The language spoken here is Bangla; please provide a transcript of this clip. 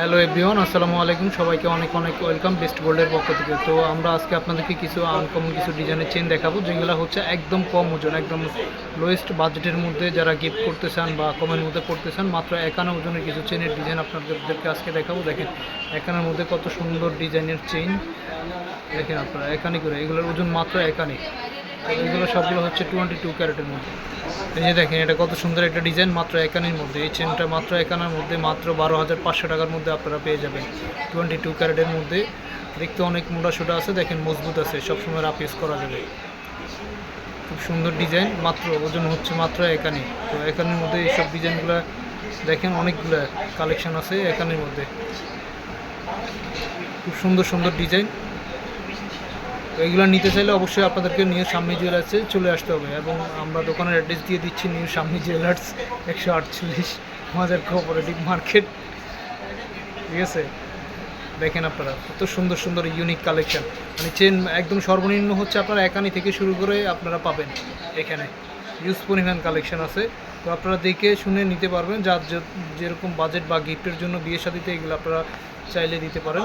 হ্যালো এভরিওয়ান আসসালামু আলাইকুম। সবাইকে অনেক অনেক ওয়েলকাম বেস্ট গোল্ডের পক্ষ থেকে। তো আমরা আজকে আপনাদেরকে কিছু আনকমন কিছু ডিজাইনের চেন দেখাবো, যেগুলো হচ্ছে একদম কম ওজন, একদম লোয়েস্ট বাজেটের মধ্যে যারা গিফট করতে চান বা কমের মধ্যে করতে চান, মাত্র একান্ন ওজনের কিছু চেনের ডিজাইন আপনাদেরকে আজকে দেখাবো। দেখেন একানের মধ্যে কত সুন্দর ডিজাইনের চেন দেখেন আপনারা একানি করে, এগুলোর ওজন মাত্র একানি এগুলো সবগুলো হচ্ছে টোয়েন্টি টু ক্যারেটের মধ্যে। এই যে দেখেন, এটা কত সুন্দর একটা ডিজাইন, মাত্র একানির মধ্যে। এই চেনটা মাত্র একানার মধ্যে, মাত্র বারো হাজার পাঁচশো টাকার মধ্যে আপনারা পেয়ে যাবেন। টোয়েন্টি টু ক্যারেটের মধ্যে। দেখতে অনেক মোটা সোটা আছে, দেখেন মজবুত আছে, সবসময় রাফ ইউজ করা যাবে। খুব সুন্দর ডিজাইন, মাত্র ওজন হচ্ছে মাত্র একানি। তো একানির মধ্যে এইসব ডিজাইনগুলো দেখেন, অনেকগুলো কালেকশন আছে একানির মধ্যে। খুব সুন্দর সুন্দর ডিজাইন। এগুলো নিতে চাইলে অবশ্যই আপনাদেরকে নিউ সামনি জুয়েলার্সে চলে আসতে হবে এবং আমরা দোকানের অ্যাড্রেস দিয়ে দিচ্ছি নিউ সামনি জুয়েলার্স একশো আটচল্লিশ আমাদের কোঅপারেটিভ মার্কেট। ঠিক আছে? দেখেন আপনারা, কত সুন্দর সুন্দর ইউনিক কালেকশন মানে চেন একদম সর্বনিম্ন হচ্ছে আপনারা একানি থেকে শুরু করে আপনারা পাবেন এখানে। ইউজ পরিমাণ কালেকশন আছে। তো আপনারা দেখে শুনে নিতে পারবেন, যার যেরকম বাজেট বা গিফটের জন্য বিয়ে শাদিতে এগুলো আপনারা চাইলে দিতে পারেন।